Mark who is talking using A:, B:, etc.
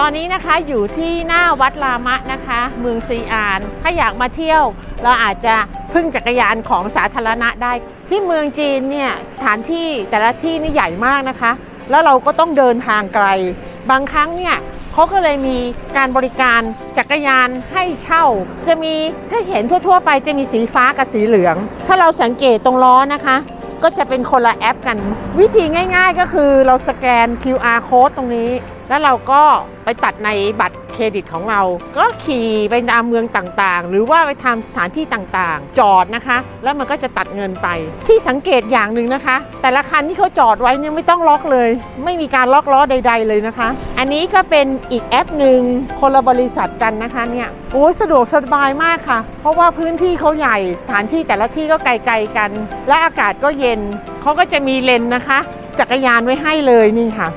A: ตอนนี้นะคะอยู่ที่หน้าวัดรามะนะคะ เมืองซีอาน ถ้าอยากมาเที่ยว เราอาจจะพึ่งจักรยานของสาธารณะได้ ที่เมืองจีนเนี่ยสถานที่แต่ละที่นี่ใหญ่มากนะคะ แล้วเราก็ต้องเดินทางไกล บางครั้งเนี่ยเขาก็เลยมีการบริการจักรยานให้เช่า จะมีถ้าเห็นทั่ว ๆ ไปจะมีสีฟ้ากับสีเหลือง ถ้าเราสังเกตตรงล้อนะคะ ก็จะเป็นคนละแอปกัน วิธีง่าย ๆ ก็คือเราสแกน QR code ตรงนี้ แล้วเราก็ไปตัดในบัตรเครดิตของเรา ก็ขี่ไปตามเมืองต่างๆ หรือว่าไปทำสถานที่ต่างๆ จอดนะคะ แล้วมันก็จะตัดเงินไป ที่สังเกตอย่างหนึ่งนะคะ แต่ละคันที่เขาจอดไว้เนี่ยไม่ต้องล็อกเลย ไม่มีการล็อกล้อใด ๆ เลยนะคะ อันนี้ก็เป็นอีกแอปหนึ่งคนละบริษัทกันนะคะเนี่ยโอ้ยสะดวกสบายมากค่ะ เพราะว่าพื้นที่เขาใหญ่สถานที่แต่ละที่ก็ไกลๆกัน และอากาศก็เย็นเขาก็จะมีเลนนะคะ จักรยานไว้ให้เลยนี่ค่ะ